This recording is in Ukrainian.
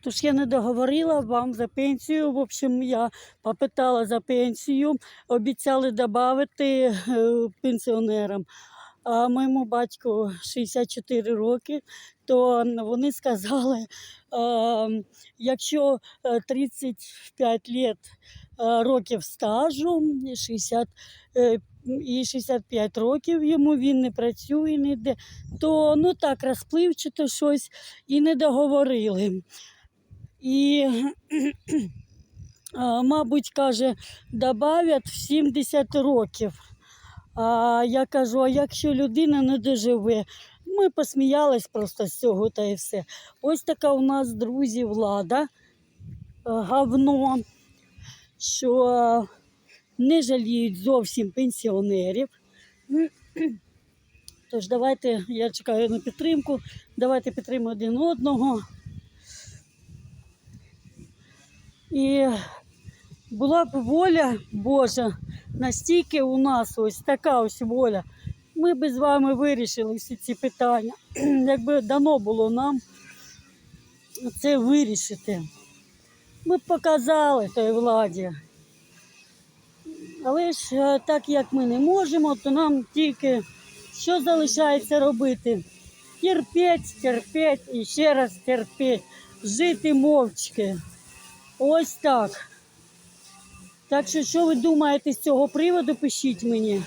Тож я не договорила вам за пенсію. В общем, я попитала за пенсію, обіцяли додати пенсіонерам. А моєму батьку 64 роки, то вони сказали, е, якщо е, 35 лет, е, років стажу, 60, е, і 65 років йому він не працює ніде, то ну так розпливчато щось і не договорили. І, мабуть, каже, добавлять в 70 років. А я кажу, а якщо людина не доживе, ми посміялись просто з цього та і все. Ось така у нас, друзі, влада, говно, що не жаліють зовсім пенсіонерів. Тож давайте, я чекаю на підтримку, давайте підтримуємо один одного. І була б воля Божа, настільки у нас ось така ось воля. Ми б з вами вирішили всі ці питання. Якби дано було нам це вирішити. Ми б показали той владі. Але ж е, так як ми не можемо, то нам тільки що залишається робити? Терпеть, терпеть і ще раз терпеть, жити мовчки. Ось так. Так що, що ви думаєте з цього приводу, пишіть мені.